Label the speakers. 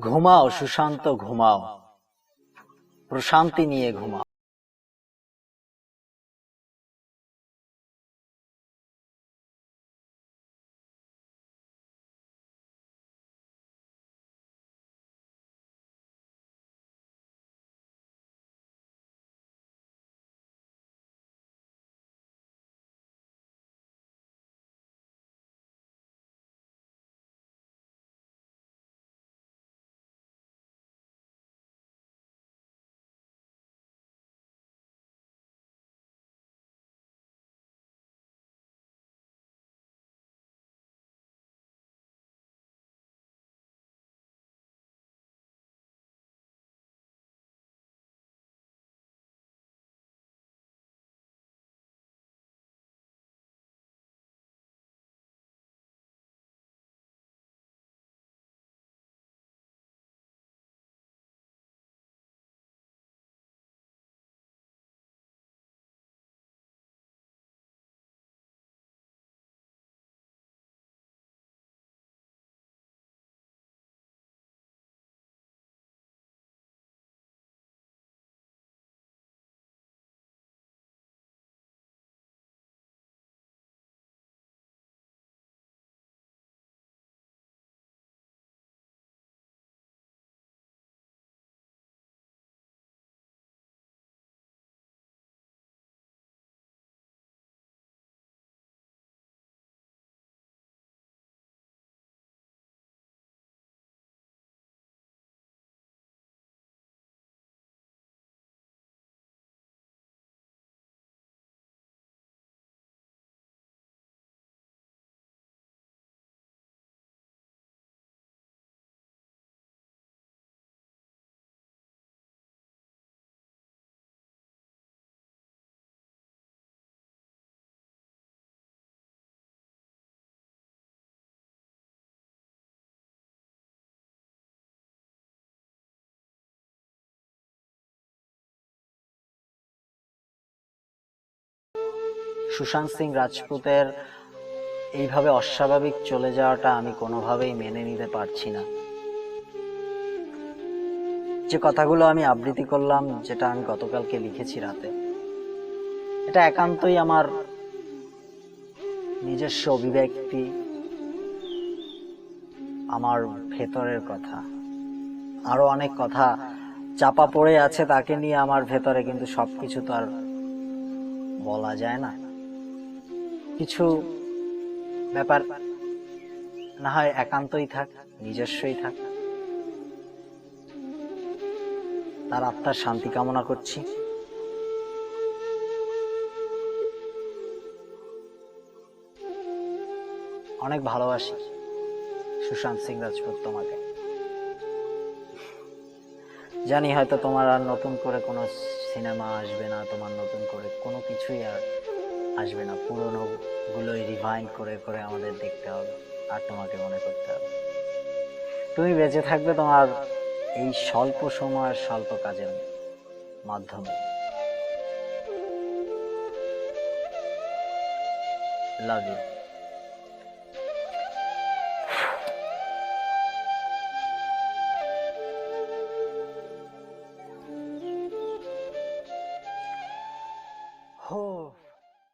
Speaker 1: ঘুমাও সুশান্ত ঘুমাও। প্রশান্তি নিয়ে ঘুমাও। সুশান্ত সিং রাজপুতের এইভাবে অস্বাভাবিক চলে যাওয়াটা আমি কোনোভাবেই মেনে নিতে পারছি না। যে কথাগুলো আমি আবৃত্তি করলাম, যেটা আমি গতকালকে লিখেছি রাতে, এটা একান্তই আমার নিজস্ব অভিব্যক্তি, আমার ভেতরের কথা। আরও অনেক কথা চাপা পড়ে আছে তাকে নিয়ে আমার ভেতরে, কিন্তু সবকিছু তো আর বলা যায় না। কিছু ব্যাপার না হয় একান্তই থাক, নিজস্বই থাক। তার আত্মার শান্তি কামনা করছি। অনেক ভালোবাসি সুশান্ত সিং রাজপুত তোমাকে। জানি হয়তো তোমার আর নতুন করে কোনো সিনেমা আসবে না, তোমার নতুন করে কোনো কিছুই আর আসবে না। পুরনো গুলোই রিভাইন্ড করে করে আমাদের দেখতে হবে আর তোমাকে মনে করতে হবে। তুমি বেঁচে থাকবে তোমার এই স্বল্প সময়ের স্বল্প কাজের মাধ্যমে। Love you